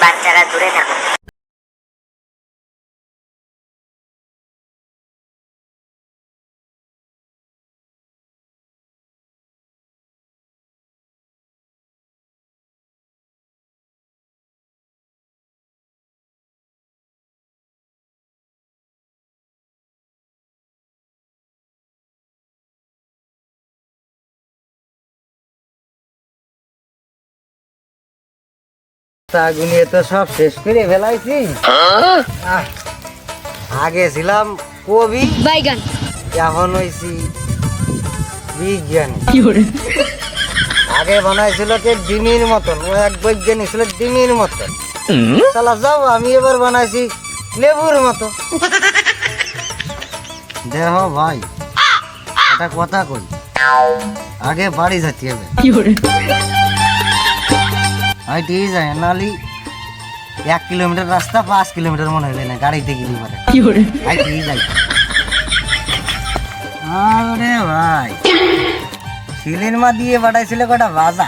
বাচ্চারা দূরে থাকুন তো সব শেষ করে ফেলাইছি। আগে ছিলাম কবি বাইগান। এখন বিজ্ঞানী। আগে বানাইছিল যে ডিমির মতন ও এক বৈজ্ঞানিক ছিল ডিমির মতন। চালা যাও আমি এবার বানাইছি লেবুর মতো। দেহ ভাই একটা কথা কই আগে বাড়ি যাচ্ছি হবে। ঠিক যায় নালি এক কিলোমিটার রাস্তা পাঁচ কিলোমিটার মনে হবে না গাড়িতে গেলি পারে ঠিক যাই আরে ভাই মা দিয়ে পাঠাইছিল কটা বাজা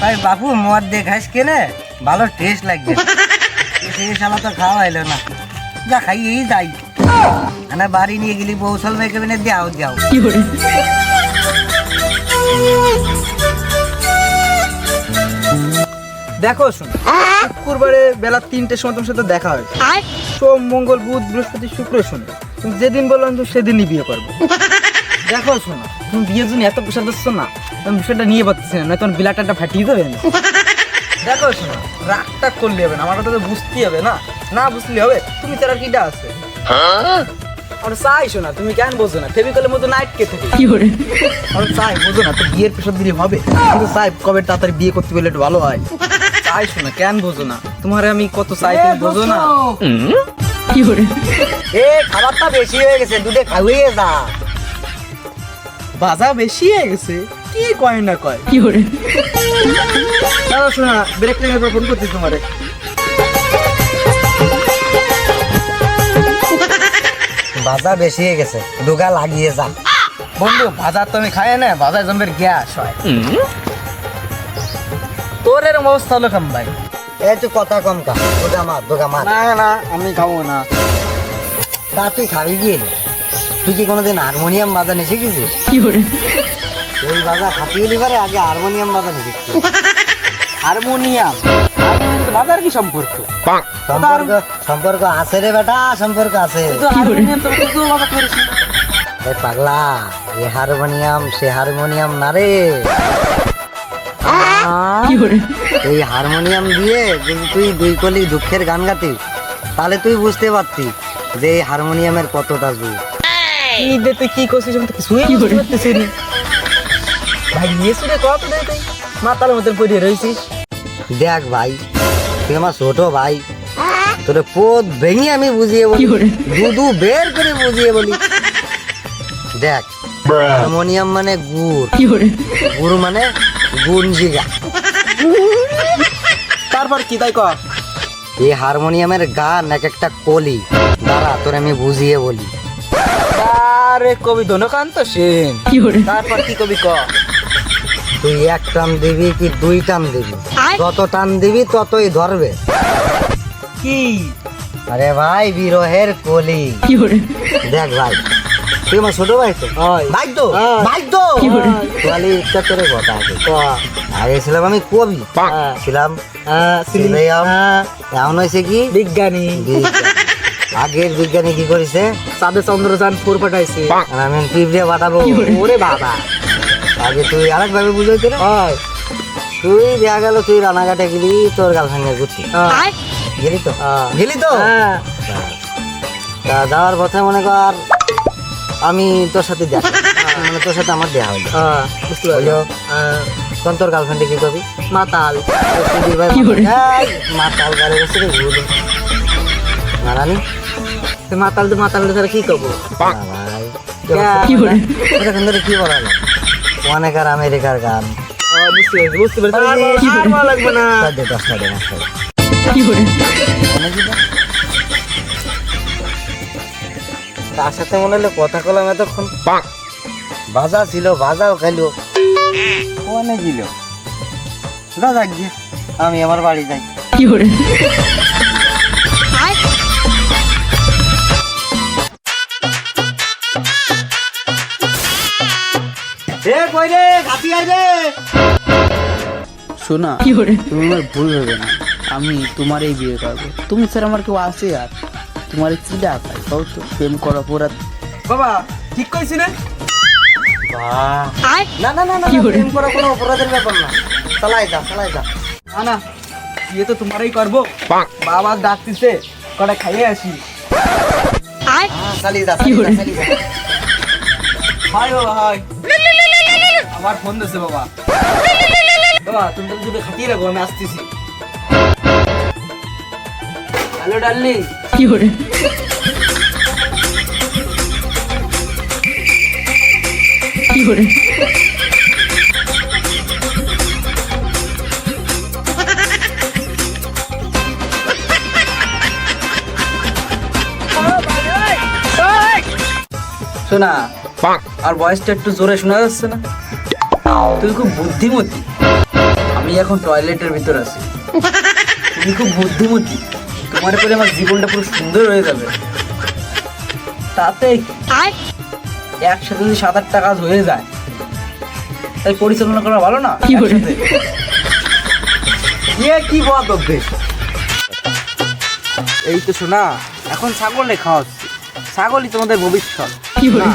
ভাই বাপু মদ দিয়ে খাইস কেনে? ভালো টেস্ট লাগবে। সেই শালা তো খাওয়া হইল না। যা খাইয়েই যাই। না বাড়ি নিয়ে গেলি বৌসল মেয়ে কেবিনে যাও দেখো শোনো। শুক্রবারে বেলা তিনটের সময় তোমার সাথে দেখা হয়। সোম মঙ্গল বুধ বৃহস্পতি শুক্র শনি। তুমি যেদিন বললাম তো সেদিনই বিয়ে করব। দেখো শোনো তুমি বিয়ের জন্য এত পয়সা দিচ্ছ না তুমি বিষয়টা নিয়ে পাচ্ছি না তোমার বিলাটাটা ফাটিয়ে দেবে না। দেখো শোনো রাগটা করলে হবে না আমার কথা তো বুঝতেই হবে না। না বুঝলে হবে তুমি তার আর কিটা আছে? আর চাই শোনা তুমি কেন বোঝো না? ফেবিকলের মতো নাইট কে থাকে কি করে আমি চাই বোঝো না তো বিয়ের পেশা দিলে হবে। কিন্তু চাই কবে তাড়াতাড়ি বিয়ে করতে পারলে একটু ভালো হয়। চাই শোনা কেন বোঝো না? তোমার আমি কত চাই তুমি বোঝো না? কি করে? এ খাবারটা বেশি হয়ে গেছে দুধে খাওয়িয়ে যা। বাজা বেশি হয়ে গেছে কি কয় না কয়? কি করে? দাদা শোনা ব্রেক টাইমের পর ফোন করছি তোমারে। বাজা বেশি হয়ে গেছে দুগা লাগিয়ে যা। বন্ধু বাজার তো আমি খাই না বাজার জমের গ্যাস হয়। তোর এরম অবস্থা হলো কেমন ভাই? এই তুই কথা কম কা দুগা মার দুগা মার। না না আমি খাব না। তা তুই খাবি গিয়ে তুই কি কোনোদিন হারমোনিয়াম বাজানি শিখেছিস? কি করে ওই বাজা খাপিয়ে দিবারে আগে হারমোনিয়াম বাজানি শিখছিস হারমোনিয়াম? বাজার কি সম্পর্ক? সম্পর্ক সম্পর্ক আছে রে বেটা সম্পর্ক আছে। পাগলা এ হারমোনিয়াম সে হারমোনিয়াম না রে। কি এই হারমোনিয়াম দিয়ে যদি তুই দুই কলি দুঃখের গান গাতিস তাহলে তুই বুঝতে পারতি যে এই হারমোনিয়ামের কতটা জোর। তুই কি করছিস? আমি তো কিছুই কি বুঝতে পারতেছি না। ভাই নিয়েছি রে কত দে তুই? মাতার মতন পড়ে রয়েছিস দেখ ভাই তুই আমার ছোট ভাই। তোর পোদ ভেঙে আমি বুঝিয়ে বলি। দুধু বের করে বুঝিয়ে বলি। দেখ হারমোনিয়াম মানে গুড়। গুড় মানে গুঞ্জিগা। তারপর কি তাই কর? এই হারমোনিয়ামের গান এক একটা কলি। দাঁড়া তোর আমি বুঝিয়ে বলি। আরে কবি ধনকান্ত সেন। তারপর কি কবি ক? তুই এক টান দিবি কি দুই টান দিবি? যত টান দিবি ততই ধরবে। কি? আরে ভাই বিরহের কলি। দেখ ভাই। তুই আমার ছোট ভাই তো? ভাই তো। ভাই তো? কি করে? তাহলে একটা তোরে কথা আছে। আগে ছিলাম আমি কবি। হ্যাঁ। ছিলাম হ্যাঁ, হ্যাঁ, এমন হয়েছে কি? বিজ্ঞানী। আগের বিজ্ঞানী কি করেছে? চাঁদে চন্দ্রযান ফোর পাঠাইছে আর আমি পিঁপড়ে পাঠাবো। ওরে বাবা। আগে তুই আরেক ভাবে বুঝাইতে হয়। তুই দেখা গেল তুই রানাঘাটে গেলি তোর গার্লফ্রেন্ডে ঘুরতে হ্যাঁ, গেলি তো। গেলি তো? হ্যাঁ, তা যাওয়ার পথে মনে কর আমি তোর সাথে দেখা। মানে তোর সাথে আমার দেয়া হইল হ্যাঁ, বুঝতে পারল হ্যাঁ, তখন তোর গার্লফ্রেন্ডে কি করবি? মাতাল। মাতাল গাড়ি বসে রে ঘুরে নারানি মাতাল তো মাতাল ছাড়া কি করব? ভাই কি ধরে কি অনেক আর আমেরিকার গান। হ্যাঁ, বুঝতে পেরেছি বুঝতে পেরেছি। লাগবে না। তার দশটা দশটা তার সাথে মনে হলো কথা কলাম এতক্ষণ। বাজা ছিল বাজাও খাইলো। অনেক দিল? দাদা গিয়ে আমি আমার বাড়ি যাই। কি কি hore এ কই রে ঘাতি আই রে। শোনা কি hore তুমি আমার ভুল ভেবে না। আমি তোমারই বিয়ে করব। তুমি স্যার আমার কেউ আছে আর? তোমার কি দেখায় তাও তো প্রেম করা অপরাধ। বাবা ঠিক কইছি না? না না না না? প্রেম করা কোনো অপরাধের ব্যাপার না। চালাই যা চালাই যা। না না বিয়ে তো তোমারই করব। বাবা ডাকতেছে কটা খাইয়ে আসি। হ্যাঁ, চালিয়ে যা চালিয়ে যা, হাই বাবা হাই। আমার ফোন দিছে বাবা। বাবা তুমি তো যদি খাটিয়ে রাখো আমি আসতেছি। হ্যালো ডার্লিং কি hore কি hore শোনা আর ভয়েসটা একটু জোরে শোনা যাচ্ছে না? তুই খুব বুদ্ধিমতী। আমি এখন টয়লেটের ভিতর আছি। তুমি খুব বুদ্ধিমতী। তোমার পরে আমার জীবনটা পুরো সুন্দর হয়ে যাবে। তাতে একসাথে যদি সাত আটটা কাজ হয়ে যায় তাই পরিচালনা করা ভালো না? কি কি বদ অভ্যেস? এই তো শোনা এখন ছাগলে খাওয়াচ্ছি। ছাগলই তোমাদের ভবিষ্যৎ। না,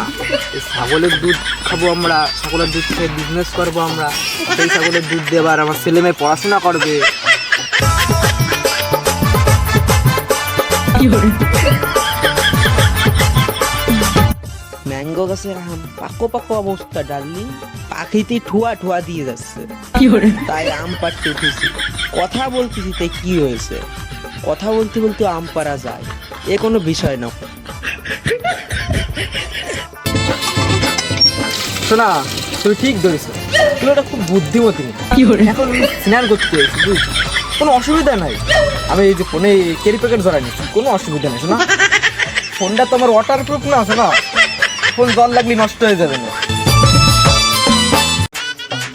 ছাগলের দুধ খাব আমরা ছাগলের দুধ খেয়ে বিজনেস করব আমরা। সেই ছাগলের দুধ দেবার আমার ছেলে মেয়ে পড়াশোনা করবে। ম্যাঙ্গো গাছের আম পাকো পাকো অবস্থা ডার্লিং পাখিতে ঠুয়া ঠুয়া দিয়ে যাচ্ছে কি hore? তাই আম পাড়তে উঠেছি কথা বলতেছি তাই কি হয়েছে কথা বলতে বলতে আম পাড়া যায় এ কোনো বিষয় না শোনা তুমি ঠিক ধরেছো তুমি ওটা খুব বুদ্ধিমতী মেয়ে। কি hore? এখন স্নান করতে বুঝছ কোনো অসুবিধা নাই। আমি এই যে ফোনে ক্যারি প্যাকেট জড়াই নিচ্ছি কোনো অসুবিধা নেই শোনা? ফোনটা তো আমার ওয়াটার প্রুফ না শোনা? ফোন জল লাগলে নষ্ট হয়ে যাবে না।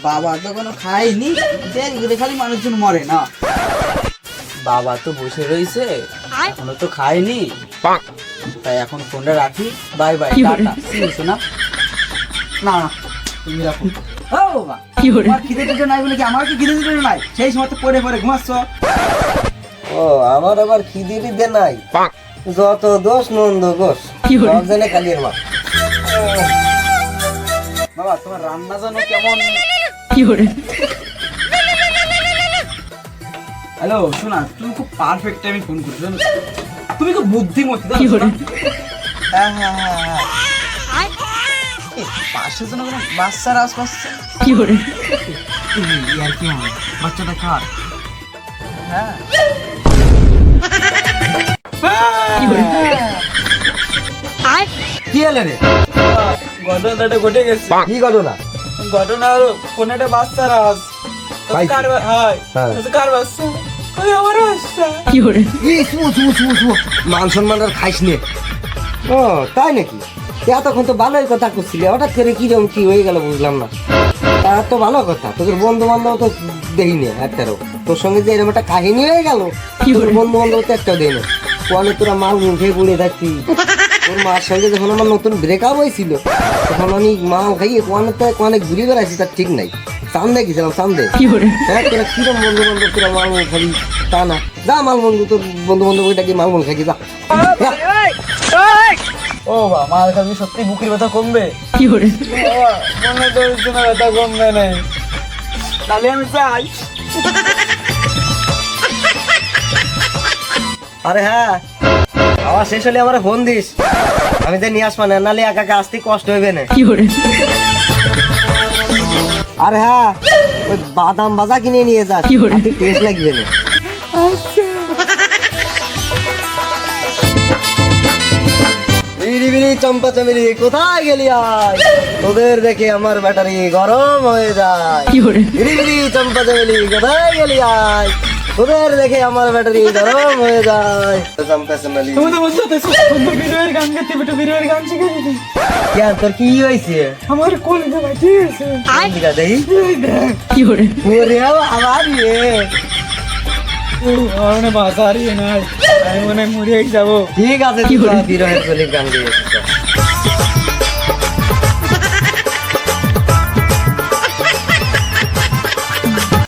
বাবা তো কোনো খায়নি করে খালি মানুষজন মরে না? বাবা তো বসে রয়েছে এখনও তো খায়নি। তাই এখন ফোনটা রাখি বাই বাই? টাটা সোনা না না তুমি রাখো। ও বাবা। কি খিদে নাই বলে কি আমার কি খিদে নাই? সেই সময় তো পরে পরে ঘুমাচ্ছ। ও আমার আবার খিদি নাই। যত দোষ নন্দ ঘোষ কি হলো? মা বাবা তোমার রান্না জানো কেমন? কি hore হ্যালো শোনা তুমি খুব পারফেক্ট টাইমে ফোন করছ? তুমি খুব বুদ্ধিমতী? হ্যাঁ হ্যাঁ হ্যাঁ হ্যাঁ। পাশে যেন কোনো বাচ্চার আওয়াজ পাচ্ছে? কি hore ইয়ার কি হয় বাচ্চাটা কার? হ্যাঁ। কি হলো রে? ঘটনাটা ঘটে গেছে। কি ঘটনা? ঘটনা হলো কোন একটা বাচ্চার আওয়াজ। কার হয়। হ্যাঁ। কার বাচ্চা? কি মান সম্মান আর খাইস নে। ও তাই নাকি? এতক্ষণ তো ভালোই কথা করছিলে হঠাৎ করে কীরকম কি হয়ে গেল বুঝলাম না। তা তো ভালো কথা তোদের বন্ধু বান্ধব তো দেখিনি একটারও। তোর সঙ্গে যে এরকম একটা কাহিনী হয়ে গেল কি তোর? বন্ধু বান্ধব তো একটাও দেয় না কোয়ালে তোরা মাল মুখে পড়ে থাকতি তোর মার সঙ্গে যখন আমার নতুন ব্রেকআপ হয়েছিল তখন আমি মাল খাইয়ে কোয়ানে তো কোয়ানে ঘুরে বেড়াইছি তার ঠিক নাই। সামনে গেছিলাম hore হ্যাঁ তোরা কিরম বন্ধু বান্ধব তোরা মালমুল খাবি তা না। যা মালমুল তোর বন্ধু বান্ধব ওইটা কি মালমুল খাবি যা যা। ও বা মাল খাবি সত্যি বুকের ব্যথা কমবে? কি hore মনে তো না ব্যথা কমবে না তাহলে আমি চাই আরে হ্যাঁ আমার শেষ হলে আমার ফোন দিস। আমি তো নিয়ে আসব না নাহলে একা একা আসতে কষ্ট হইবে না। কি hore আরে হ্যাঁ ওই বাদাম বাজা কিনে নিয়ে যা। কি বলে? টেস্ট লাগবে না। চম্পা চামিরি কোথায় গেলি আয় তোদের দেখে আমার ব্যাটারি গরম হয়ে যায়। বিড়ি চম্পা চামিরি কোথায় গেলি আয় তোদের দেখে আমার ব্যাটারি গরম হয়ে যায়। চম্পা চামিরি তুমি তো বুঝছ তো সুন্দর গান গাইতে বেটা ভিডিওর গান শিখে কেন তোর কি হয়েছে? আমার কোল দেবা ঠিক আছে দিকা দেখি। কি hore ওরে আবার ইয়ে। মনে বাসা হারিয়ে নাই আমি মনে হয় মরে যাব। ঠিক আছে গান গেয়ে